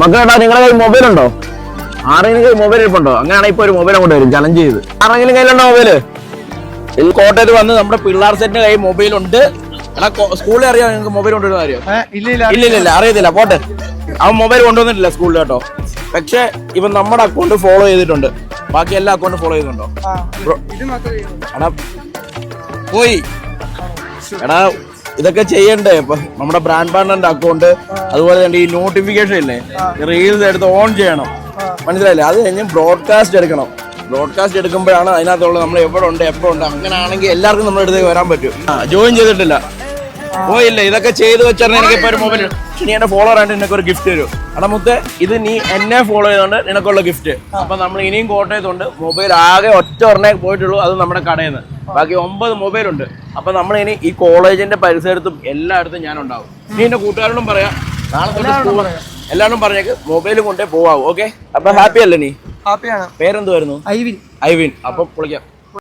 മക്കളേട്ടാ നിങ്ങളുടെ കയ്യിൽ മൊബൈൽ ഉണ്ടോ ആരെങ്കിലും കയ്യിൽ മൊബൈൽ ഇരിപ്പുണ്ടോ? അങ്ങനെയാണെങ്കിൽ ഇപ്പൊ ഒരു മൊബൈൽ അങ്ങോട്ട് വരും ചലഞ്ച് ചെയ്ത്. ആരെങ്കിലും കയ്യിലുണ്ടോ മൊബൈൽ? ഈ കോട്ടയത്ത് വന്ന് നമ്മുടെ പിള്ളാർ സെറ്റിന്റെ കയ്യിൽ മൊബൈൽ ഉണ്ട് എടാ സ്കൂളിൽ അറിയാം നിങ്ങൾക്ക് മൊബൈൽ കൊണ്ടുവരുന്ന കാര്യം. ഇല്ല ഇല്ല. ഇല്ല അറിയത്തില്ല. പോട്ടെ. അവൻ മൊബൈൽ കൊണ്ടുവന്നിട്ടില്ല സ്കൂളിൽ കേട്ടോ. പക്ഷെ ഇവൻ നമ്മുടെ അക്കൗണ്ട് ഫോളോ ചെയ്തിട്ടുണ്ട്. ബാക്കി എല്ലാ അക്കൗണ്ടും ഫോളോ ചെയ്തിട്ടുണ്ടോ? എടാ പോയി. എടാ ഇതൊക്കെ ചെയ്യണ്ടേ? ഇപ്പൊ നമ്മുടെ ബ്രാൻഡ് പാർട്ണറിന്റെ അക്കൗണ്ട് അതുപോലെ തന്നെ ഈ നോട്ടിഫിക്കേഷൻ ഇല്ലേ? റീൽസ് എടുത്ത് ഓൺ ചെയ്യണം. മനസ്സിലായില്ലേ? അത് കഴിഞ്ഞ് ബ്രോഡ്കാസ്റ്റ് എടുക്കണം. ബ്രോഡ്കാസ്റ്റ് എടുക്കുമ്പോഴാണ് അതിനകത്തുള്ള നമ്മൾ എവിടെ ഉണ്ട് എപ്പോ ഉണ്ട് അങ്ങനെയാണെങ്കിൽ എല്ലാവർക്കും നമ്മുടെ അടുത്തേക്ക് വരാൻ പറ്റും. ജോയിൻ ചെയ്തിട്ടില്ല. പോയില്ല? ഇതൊക്കെ ചെയ്തു വെച്ചാൽ എനിക്ക് ഇപ്പൊ ഒരു മൊബൈൽ നീ എന്നെ ഫോളോ ആയിട്ട് നിനക്ക് ഒരു ഗിഫ്റ്റ് തരും. അവിടെ മുത്ത് ഇത് നീ എന്നെ ഫോളോ ചെയ്തോണ്ട് നിനക്കുള്ള ഗിഫ്റ്റ് അപ്പൊ നമ്മൾ ഇനിയും കോട്ടയത്തുണ്ട്. മൊബൈൽ ആകെ ഒറ്റ ഒരെണ്ണേ പോയിട്ടുള്ളൂ. അത് നമ്മുടെ കടയിൽ നിന്ന് ബാക്കി ഒമ്പത് മൊബൈൽ ഉണ്ട് അപ്പൊ നമ്മൾ ഇനി ഈ കോളേജിന്റെ പരിസരത്തും എല്ലായിടത്തും ഞാൻ ഉണ്ടാവും നീ എന്റെ കൂട്ടുകാരോടും പറയാം. നാളെ തൊട്ട് എല്ലാവരും പറഞ്ഞേക്ക് മൊബൈലും കൊണ്ടേ പോവാ ഓക്കെ? അപ്പൊ ഹാപ്പി അല്ലേ നീ? ഹാപ്പിയാണ്. പേരെന്തുവായിരുന്നു? ഐവിൻ. ഐവിൻ. അപ്പൊ പൊളിക്കാം